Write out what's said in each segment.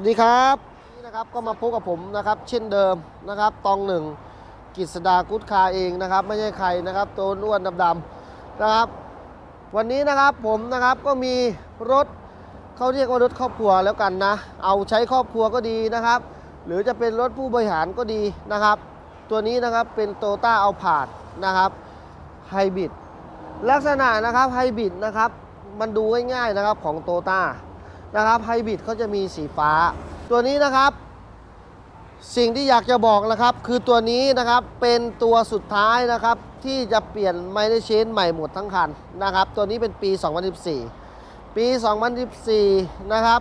สวัสดีครับนี่นะครับก็มาพบกับผมนะครับ เช่นเดิมนะครับตองหนึ่งกิษดากุดคาเองนะครับ ไม่ใช่ใครนะครับตัวอ้วนดำๆนะครับ วันนี้นะครับผมนะครับก็มีรถเขาเรียกว่ารถครอบครัวแล้วกันนะ เอาใช้ครอบครัวก็ดีนะครับ หรือจะเป็นรถผู้บริหารก็ดีนะครับ ตัวนี้นะครับเป็นโตต้าเอาผาดนะครับไฮบริดลักษณะนะครับไฮบริดนะครับมันดูง่ายๆนะครับของโตต้า นะครับไฮบริดเขาจะมีสีฟ้า ตัวนี้นะครับ สิ่งที่อยากจะบอกนะครับ คือตัวนี้นะครับเป็นตัวสุดท้ายนะครับ ที่จะเปลี่ยนไมเลเชนใหม่หมดทั้งคันนะครับ ตัวนี้เป็นปี 2014 ปี 2014 นะครับ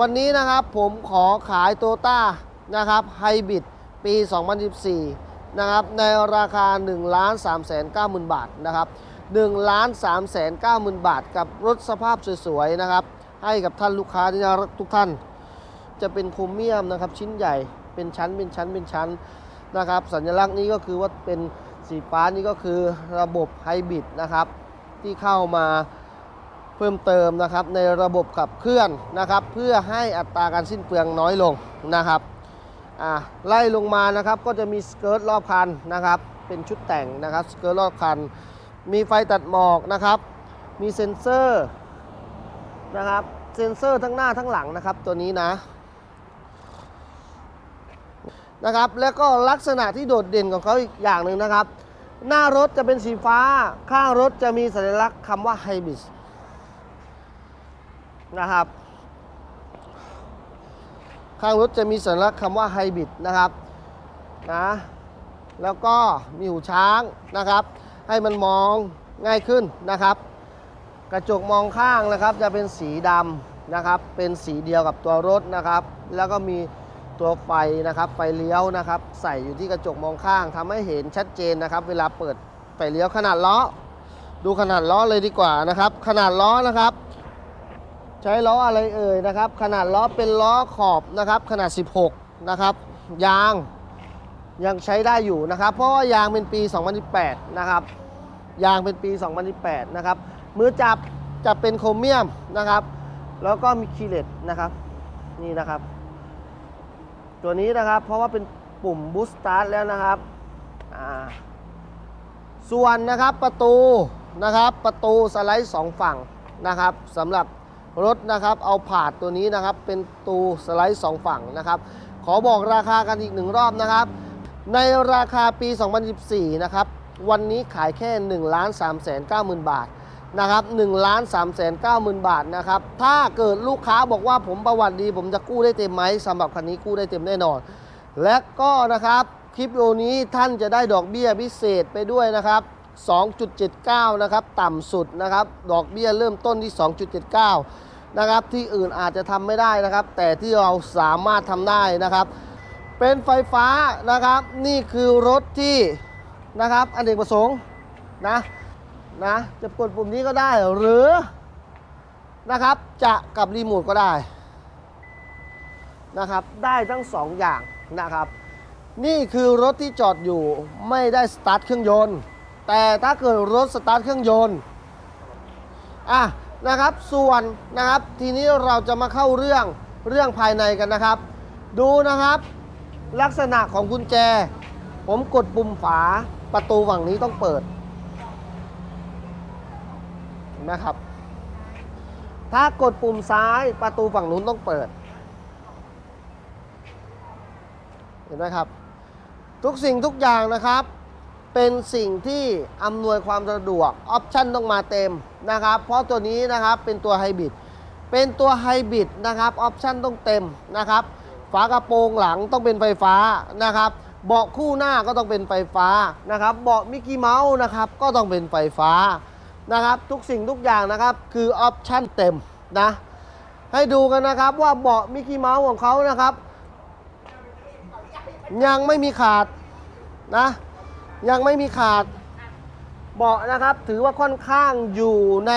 วันนี้นะครับผมขอขายโตต้านะครับไฮบริดปี 2014 นะครับ ในราคา 1 3 9 0 0 0 0 บาทนะครับ1 3 9 0 0 0 0 บาท กับรถสภาพสวยๆนะครับ ให้กับท่านลูกค้าที่น่ารักทุกท่าน จะเป็นโครเมียมนะครับ ชิ้นใหญ่เป็นชั้นเป็นชั้นเป็นชั้นนะครับ สัญลักษณ์นี้ก็คือว่าเป็นสีฟ้านี่ก็คือระบบไฮบริดนะครับ ที่เข้ามาเพิ่มเติมนะครับ ในระบบขับเคลื่อนนะครับ เพื่อให้อัตราการสิ้นเปลืองน้อยลงนะครับไล่ลงมานะครับก็จะมีสเกิร์ตรอบคันนะครับ เป็นชุดแต่งนะครับสเกิร์ตรอบคัน มีไฟตัดหมอกนะครับ มีเซ็นเซอร์ นะครับ เซ็นเซอร์ทั้งหน้าทั้งหลังนะครับ ตัวนี้นะนะครับ แล้วก็ลักษณะที่โดดเด่นของเขาอีกอย่างหนึ่งนะครับ หน้ารถจะเป็นสีฟ้า ข้างรถจะมีสัญลักษณ์คำว่าไฮบริดนะครับ ข้างรถจะมีสัญลักษณ์คำว่าไฮบริดนะครับนะแล้วก็มีหูช้างนะครับ ให้มันมองง่ายขึ้นนะครับ กระจกมองข้างนะครับจะเป็นสีดำนะครับ เป็นสีเดียวกับตัวรถนะครับ แล้วก็มีตัวไฟนะครับ ไฟเลี้ยวนะครับ ใส่อยู่ที่กระจกมองข้างทำให้เห็นชัดเจนนะครับ เวลาเปิดไฟเลี้ยวขนาดล้อ ดูขนาดล้อเลยดีกว่านะครับ ขนาดล้อนะครับ ใช้ล้ออะไรเอ่ยนะครับ ขนาดล้อเป็นล้อขอบนะครับ ขนาด 16 นะครับ ยางยังใช้ได้อยู่นะครับ เพราะว่ายางเป็นปี 2018 นะครับ ยางเป็นปี 2018 นะครับ มือจับจะเป็นโครเมียมนะครับ แล้วก็มีคีเลตนะครับ นี่นะครับ ตัวนี้นะครับเพราะว่าเป็นปุ่มบูสต์สตาร์ทแล้วนะครับ ส่วนนะครับประตูนะครับประตูสไลด์สองฝั่งนะครับสำหรับรถนะครับเอาผาดตัวนี้นะครับเป็นประตูสไลด์สองฝั่งนะครับ ขอบอกราคากันอีกหนึ่งรอบนะครับ ในราคาปี 2014 นะครับ วันนี้ขายแค่ 1 3 9 0 0 0 0 บาท นะครับ1 3 9 0 0 0 0บาทนะครับ ถ้าเกิดลูกค้าบอกว่าผมประวัติดี ผมจะกู้ได้เต็มไหมสำหรับคันนี้กู้ได้เต็มแน่นอน และก็นะครับคลิปวิดีโอนี้ท่านจะได้ดอกเบี้ยพิเศษไปด้วยนะครับ 2.79 นะครับ ต่ำสุดนะครับ ดอกเบี้ยเริ่มต้นที่ 2.79 นะครับ ที่อื่นอาจจะทำไม่ได้นะครับ แต่ที่เราสามารถทำได้นะครับ เป็นไฟฟ้านะครับ นี่คือรถที่นะครับอันเอกประสงค์นะ นะจะกดปุ่มนี้ก็ได้หรือนะครับจะกับรีโมทก็ได้นะครับได้ทั้งสองอย่างนะครับ นี่คือรถที่จอดอยู่ไม่ได้สตาร์ทเครื่องยนต์ แต่ถ้าเกิดรถสตาร์ทเครื่องยนต์อะนะครับส่วนนะครับทีนี้เราจะมาเข้าเรื่องเรื่องภายในกันนะครับ ดูนะครับ ลักษณะของกุญแจ ผมกดปุ่มฝาประตูฝั่งนี้ต้องเปิด นไหมครับ ถ้ากดปุ่มซ้ายประตูฝั่งนู้นต้องเปิด เห็นไหมครับ ทุกสิ่งทุกอย่างนะครับ เป็นสิ่งที่อำนวยความสะดวกออปชันต้องมาเต็มนะครับ เพราะตัวนี้นะครับเป็นตัวไฮบริดเป็นตัวไฮบริดนะครับออปชันต้องเต็มนะครับฝากระโปรงหลังต้องเป็นไฟฟ้านะครับเบาะคู่หน้าก็ต้องเป็นไฟฟ้านะครับ เบาะมิกกี้เมาส์นะครับ ก็ต้องเป็นไฟฟ้า นะครับ ทุกสิ่งทุกอย่างนะครับ คือออปชันเต็มนะ ให้ดูกันนะครับว่าเบาะมิกกี้เมาส์ของเขานะครับ ยังไม่มีขาดนะ ยังไม่มีขาดเบาะนะครับ ถือว่าค่อนข้างอยู่ใน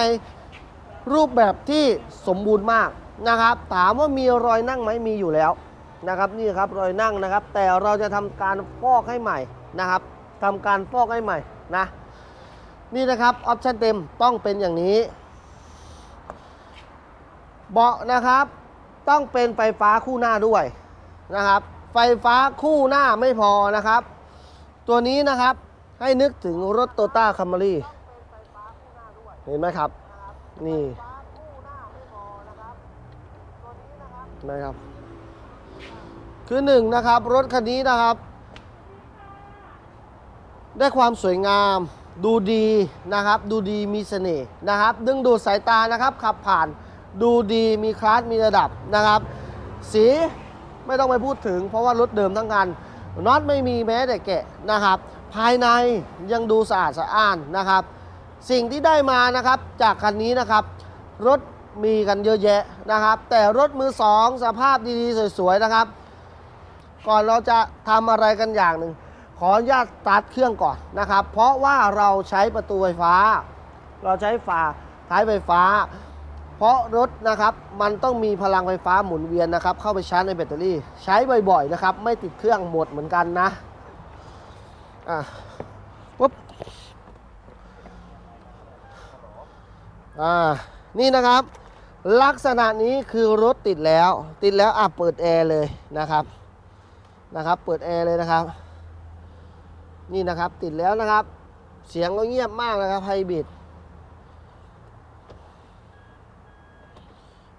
รูปแบบที่สมบูรณ์มากนะครับ ถามว่ามีรอยนั่งไหมมีอยู่แล้วนะครับนี่ครับรอยนั่งนะครับ แต่เราจะทำการฟอกให้ใหม่นะครับทำการฟอกให้ใหม่นะ นี่นะครับออปชันเต็มต้องเป็นอย่างนี้ เบาะนะครับ ต้องเป็นไฟฟ้าคู่หน้าด้วยนะครับ ไฟฟ้าคู่หน้าไม่พอนะครับ ตัวนี้นะครับให้นึกถึงรถโตต้าคัมมารีเห็นไหมครับ นี่เห็นไหมครับ คือหนึ่งนะครับ รถคันนี้นะครับ ได้ความสวยงาม ดูดีนะครับดูดีมีเสน่ห์นะครับ ดึงดูดสายตานะครับขับผ่านดูดีมีคลาสมีระดับนะครับ สีไม่ต้องไปพูดถึง เพราะว่ารถเดิมทั้งคันน็อตไม่มีแม้แต่แกะนะครับ ภายในยังดูสะอาดสะอ้านนะครับ สิ่งที่ได้มานะครับจากคันนี้นะครับ รถมีกันเยอะแยะนะครับ แต่รถมือสองสภาพดีๆ สวยๆนะครับ ก่อนเราจะทำอะไรกันอย่างหนึ่ง ขออนุญาตสตาร์ทเครื่องก่อนนะครับ เพราะว่าเราใช้ประตูไฟฟ้า เราใช้ฝาท้ายไฟฟ้า เพราะรถนะครับมันต้องมีพลังไฟฟ้าหมุนเวียนนะครับ เข้าไปชาร์จในแบตเตอรี่ ใช้บ่อยๆนะครับ ไม่ติดเครื่องหมดเหมือนกันนะอะปุ๊บอ่านี่นะครับ ลักษณะนี้คือรถติดแล้ว ติดแล้วอะเปิดแอร์เลยนะครับนะครับ เปิดแอร์เลยนะครับ นี่นะครับติดแล้วนะครับ เสียงก็เงียบมากนะครับไฮบริด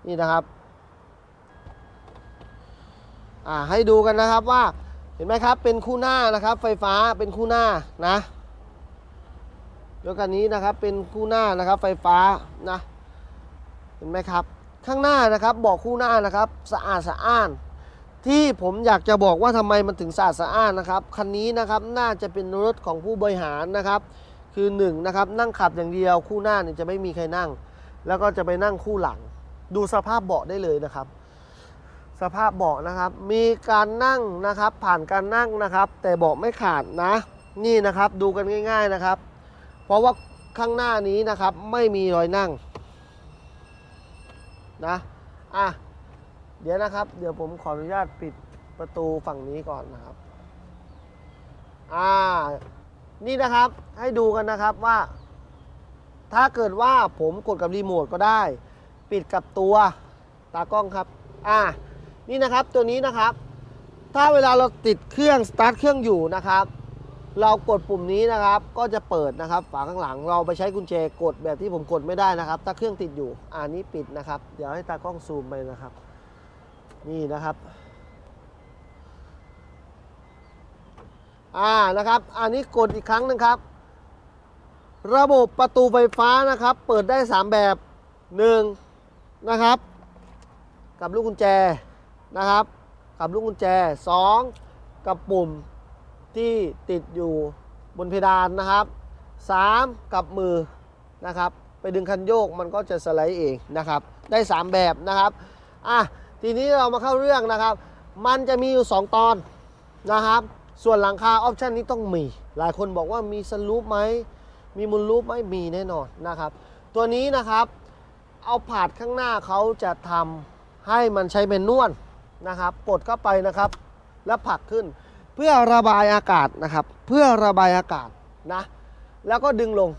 นี่นะครับอ่าให้ดูกันนะครับว่าเห็นไหมครับเป็นคู่หน้านะครับ ไฟฟ้าเป็นคู่หน้านะรถคันนี้นะครับเป็นคู่หน้านะครับไฟฟ้านะเห็นไหมครับ ข้างหน้านะครับบอกคู่หน้านะครับ สะอาดสะอ้าน ที่ผมอยากจะบอกว่าทำไมมันถึงสะอาดสะอ้านนะครับคันนี้นะครับน่าจะเป็นรถของผู้บริหารนะครับคือ1นงนะครับนั่งขับอย่างเดียวคู่หน้าเนี่ยจะไม่มีใครนั่ง แล้วก็จะไปนั่งคู่หลัง ดูสภาพเบาะได้เลยนะครับ สภาพเบาะนะครับ มีการนั่งนะครับ ผ่านการนั่งนะครับ แต่เบาะไม่ขาดนะ นี่นะครับดูกันง่าย ๆนะครับ เพราะว่าข้างหน้านี้นะครับไม่มีรอยนั่งนะอะ เดี๋ยวนะครับ เดี๋ยวผมขออนุญาตปิดประตูฝั่งนี้ก่อนนะครับ อ่า นี่นะครับให้ดูกันนะครับว่า ถ้าเกิดว่าผมกดกับรีโมทก็ได้ ปิดกับตัวตากล้องครับ อ่า นี่นะครับตัวนี้นะครับ ถ้าเวลาเราติดเครื่องสตาร์ทเครื่องอยู่นะครับ เรากดปุ่มนี้นะครับ ก็จะเปิดนะครับ ฝาข้างหลังเราไปใช้กุญแจกดแบบที่ผมกดไม่ได้นะครับ ถ้าเครื่องติดอยู่ อ่านี้ปิดนะครับ เดี๋ยวให้ตากล้องซูมไปนะครับ นี่นะครับ อ่านะครับ อันนี้กดอีกครั้งหนึงครับ ระบบประตูไฟฟ้านะครับ เปิดได้ 3 แบบ1นะครับ กับลูกกุญแจนะครับ กับลูกกุญแจ 2 กับปุ่มที่ติดอยู่บนเพดานนะครับ 3 กับมือนะครับ ไปดึงคันโยกมันก็จะสไลด์เองนะครับ ได้ 3 แบบนะครับ อะ ทีนี้เรามาเข้าเรื่องนะครับ มันจะมีอยู่ 2 ตอนนะครับ ส่วนหลังคาออปชันนี้ต้องมี หลายคนบอกว่ามีสลูปไหม มีมุนลูปไหมมีแน่นอนนะครับ ตัวนี้นะครับ เอาผาดข้างหน้าเขาจะทำให้มันใช้เป็นนวลนะครับ กดเข้าไปนะครับ แล้วผลักขึ้น เพื่อระบายอากาศนะครับ เพื่อระบายอากาศนะ แล้วก็ดึงลง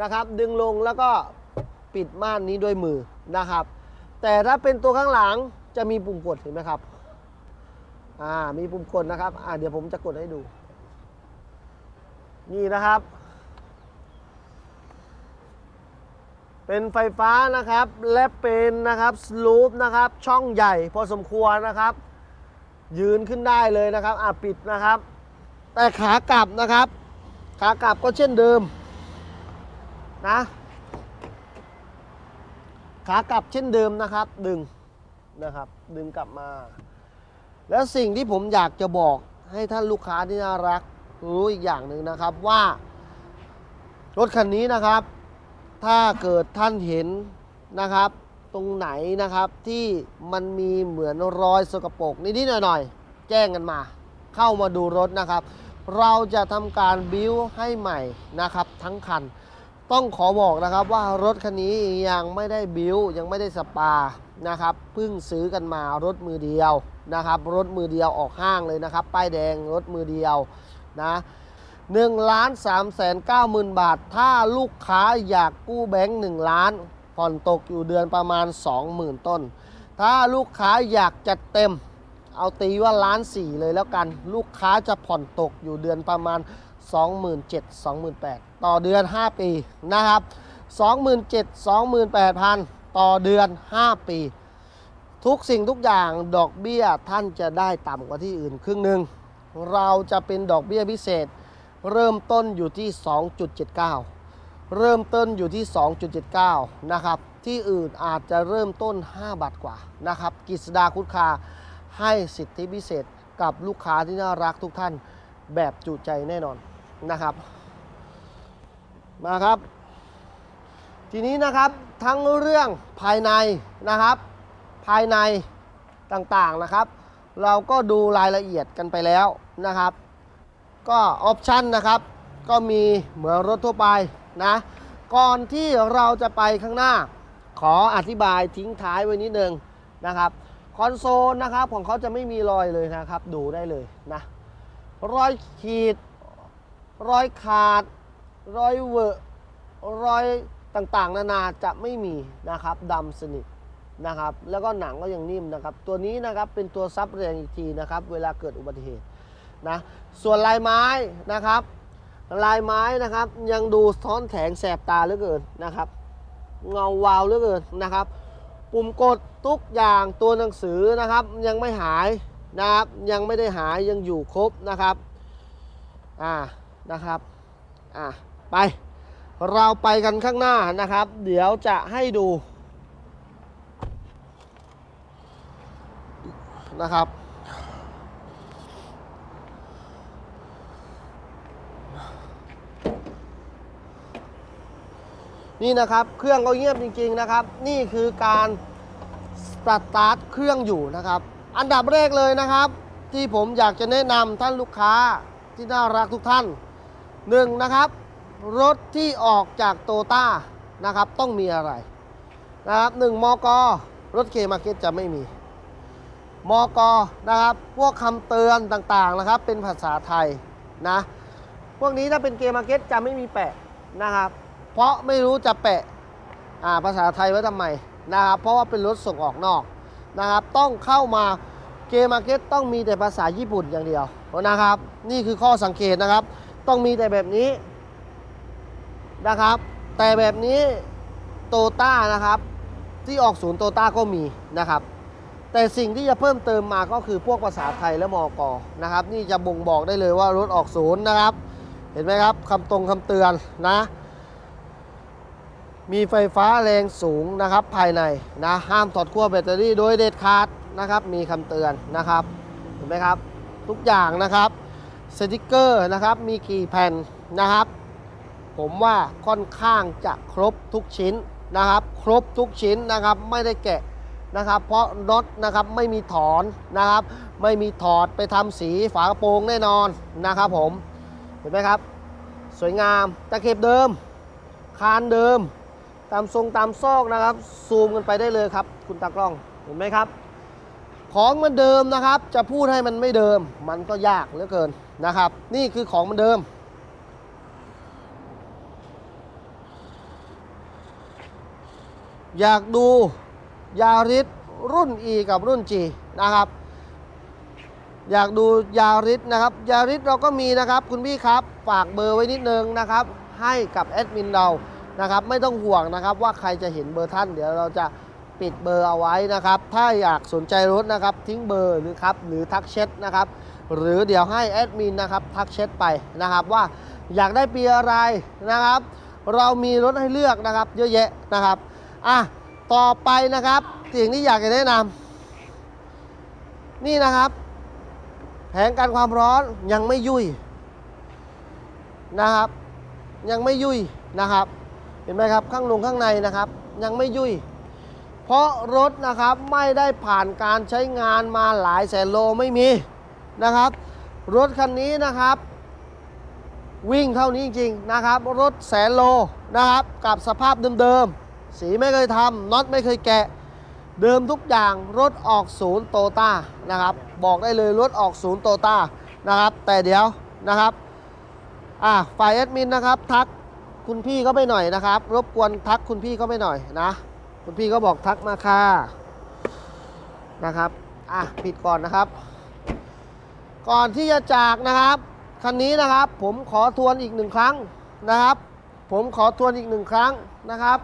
นะครับ ดึงลงแล้วก็ปิดม่านนี้ด้วยมือนะครับ แต่ถ้าเป็นตัวข้างหลังจะมีปุ่มกดเห็นไหมครับ อ่า มีปุ่มกดนะครับ อ่าเดี๋ยวผมจะกดให้ดู นี่นะครับ เป็นไฟฟ้านะครับ และเป็นนะครับสลูปนะครับ ช่องใหญ่พอสมควรนะครับ ยืนขึ้นได้เลยนะครับ อ่าปิดนะครับ แต่ขากลับนะครับ ขากลับก็เช่นเดิมนะ ขากลับเช่นเดิมนะครับดึงนะครับดึงกลับมา แล้วสิ่งที่ผมอยากจะบอกให้ท่านลูกค้าที่น่ารักรู้อีกอย่างหนึ่งนะครับว่า รถคันนี้นะครับ ถ้าเกิดท่านเห็นนะครับ ตรงไหนนะครับที่มันมีเหมือนรอยสกปรกนิดๆหน่อยๆแจ้งกันมา เข้ามาดูรถนะครับ เราจะทำการบิ้วให้ใหม่นะครับทั้งคัน ต้องขอบอกนะครับว่ารถคันนี้ยังไม่ได้บิวยังไม่ได้สปานะครับเพิ่งซื้อกันมารถมือเดียวนะครับ รถมือเดียวออกห้างเลยนะครับ ป้ายแดงรถมือเดียวนะ1ล้าน3แสน9หมื่นบาท ถ้าลูกค้าอยากกู้แบงค์1ล้านผ่อนตกอยู่เดือนประมาณ 20,000 ต้น ถ้าลูกค้าอยากจัดเต็ม เอาตีว่าล้านสี่เลยแล้วกัน ลูกค้าจะผ่อนตกอยู่เดือนประมาณ 27,000 28,000 ต่อเดือน 5 ปีนะครับ 27,000 28,000 ต่อเดือน 5 ปี ทุกสิ่งทุกอย่างดอกเบี้ยท่านจะได้ต่ำกว่าที่อื่นครึ่งหนึ่งเราจะเป็นดอกเบี้ยพิเศษ เริ่มต้นอยู่ที่ 2.79 เริ่มต้นอยู่ที่ 2.79 นะครับ ที่อื่นอาจจะเริ่มต้น 5 บาทกว่านะครับกฤษดาคุดคาให้สิทธิพิเศษกับลูกค้าที่น่ารักทุกท่านแบบจุใจแน่นอนนะครับ มาครับ ทีนี้นะครับทั้งเรื่องภายในนะครับ ภายในต่างๆนะครับ เราก็ดูรายละเอียดกันไปแล้วนะครับ ก็ออปชันนะครับ ก็มีเหมือนรถทั่วไปนะ ก่อนที่เราจะไปข้างหน้า ขออธิบายทิ้งท้ายไว้นิดนึงนะครับคอนโซลนะครับของเขาจะไม่มีรอยเลยนะครับ ดูได้เลยนะรอยขีด รอยขาด รอยเวอะรอยต่างๆ นานาจะไม่มีนะครับดำสนิทนะครับ แล้วก็หนังก็ยังนิ่มนะครับ ตัวนี้นะครับเป็นตัวซับแรงอีกทีนะครับ เวลาเกิดอุบัติเหตุนะส่วนลายไม้นะครับ ลายไม้นะครับยังดูซ้อนแถงแสบตาเหลือเกินนะครับ เงาวาวเหลือเกินนะครับ ปุ่มกดทุกอย่างตัวหนังสือนะครับ ยังไม่หายนะครับยังไม่ได้หายยังอยู่ครบนะครับอ่านะครับอ่า ไป เราไปกันข้างหน้านะครับ เดี๋ยวจะให้ดูนะครับ นี่นะครับเครื่องก็เงียบจริงๆนะครับ นี่คือการสตาร์ทเครื่องอยู่นะครับ อันดับแรกเลยนะครับ ที่ผมอยากจะแนะนำท่านลูกค้าที่น่ารักทุกท่านหนึ่งนะครับ รถที่ออกจากโตต้านะครับต้องมีอะไรนะครับหนึ่งมกรถเคมาร์เก็ตจะไม่มี มกนะครับ พวกคำเตือนต่างๆนะครับ เป็นภาษาไทยนะ พวกนี้ถ้าเป็นเกมาร์เก็ตจะไม่มีแปะนะครับ เพราะไม่รู้จะแปะอ่าภาษาไทยไว้ทำไมนะครับ เพราะว่าเป็นรถส่งออกนอกนะครับ ต้องเข้ามาเกมมาร์เก็ตต้องมีแต่ภาษาญี่ปุ่นอย่างเดียวนะครับ นี่คือข้อสังเกตนะครับ ต้องมีแต่แบบนี้ นะครับ แต่แบบนี้โตต้านะครับที่ออกศูนย์โตต้าก็มีนะครับ แต่สิ่งที่จะเพิ่มเติมมาก็คือพวกภาษาไทยและมอกนะครับ นี่จะบ่งบอกได้เลยว่ารถออกศูนย์นะครับ เห็นไหมครับคำตรงคำเตือนนะ มีไฟฟ้าแรงสูงนะครับภายในนะห้ามถอดขั้วแบตเตอรี่โดยเด็ดขาดนะครับ มีคำเตือนนะครับ เห็นไหมครับ ทุกอย่างนะครับสติกเกอร์นะครับมีกี่แผ่นนะครับ ผมว่าค่อนข้างจะครบทุกชิ้นนะครับ ครบทุกชิ้นนะครับไม่ได้แกะนะครับ เพราะน็อตนะครับไม่มีถอนนะครับ ไม่มีถอดไปทำสีฝากระโปรงแน่นอนนะครับผมเห็นไหมครับ สวยงามตะเข็บเดิม คานเดิม ตามทรงตามซอกนะครับ ซูมกันไปได้เลยครับ คุณตากล้องเห็นไหมครับ ของมันเดิมนะครับ จะพูดให้มันไม่เดิม มันก็ยากเหลือเกินนะครับ นี่คือของมันเดิม อยากดูยาริสรุ่น E กับรุ่น G นะครับ อยากดูยาริสนะครับ ยาริสเราก็มีนะครับ คุณพี่ครับฝากเบอร์ไว้นิดนึงนะครับ ให้กับแอดมินเรานะครับ ไม่ต้องห่วงนะครับว่าใครจะเห็นเบอร์ท่าน เดี๋ยวเราจะปิดเบอร์เอาไว้นะครับ ถ้าอยากสนใจรถนะครับ ทิ้งเบอร์หรือครับหรือทักแชทนะครับ หรือเดี๋ยวให้แอดมินนะครับทักแชทไปนะครับว่าอยากได้ปีอะไรนะครับ เรามีรถให้เลือกนะครับ เยอะแยะนะครับ อะต่อไปนะครับสิ่งที่อยากจะแนะนำนี่นะครับ แผงการความร้อนยังไม่ยุ่ยนะครับ ยังไม่ยุ่ยนะครับ เห็นไหมครับข้างลงข้างในนะครับ ยังไม่ยุ่ยเพราะรถนะครับไม่ได้ผ่านการใช้งานมาหลายแสนโลไม่มีนะครับ รถคันนี้นะครับ วิ่งเท่านี้จริงๆนะครับ รถแสนโลนะครับ กับสภาพเดิมๆ สีไม่เคยทำน็อตไม่เคยแกะ เดิมทุกอย่างรถออกศูนย์โตต้านะครับ บอกได้เลยรถออกศูนย์โตต้านะครับ แต่เดี๋ยวนะครับอ่าฝ่ายแอดมินนะครับทักคุณพี่ก็ไปหน่อยนะครับ รบกวนทักคุณพี่ก็ไปหน่อยนะ คุณพี่ก็บอกทักมาค่ะนะครับอะปิดก่อนนะครับ ก่อนที่จะจากนะครับคันนี้นะครับผมขอทวนอีกหนึ่งครั้งนะครับ ผมขอทวนอีกหนึ่งครั้งนะครับ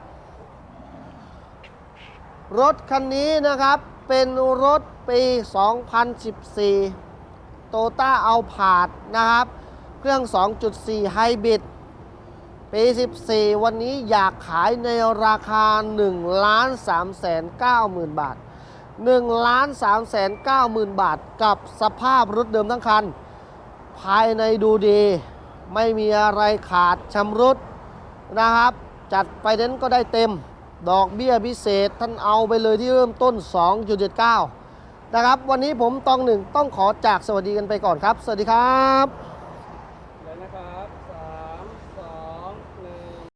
รถคันนี้นะครับเป็นรถปี 2014 โตต้าเอาผาดนะครับ เครื่อง 2.4 ไฮบริดปี 14 วันนี้อยากขายในราคา1ล้าน3 9หมื่นบาท1ล้าน3 9หมื่นบาท กับสภาพรถเดิมทั้งคัน ภายในดูดี ไม่มีอะไรขาดชำรุดนะครับ จัดไปเน้นก็ได้เต็ม ดอกเบี้ยพิเศษท่านเอาไปเลยที่เริ่มต้น 2.79 นะครับ วันนี้ผมตองหนึ่งต้องขอจากสวัสดีกันไปก่อนครับ สวัสดีครับ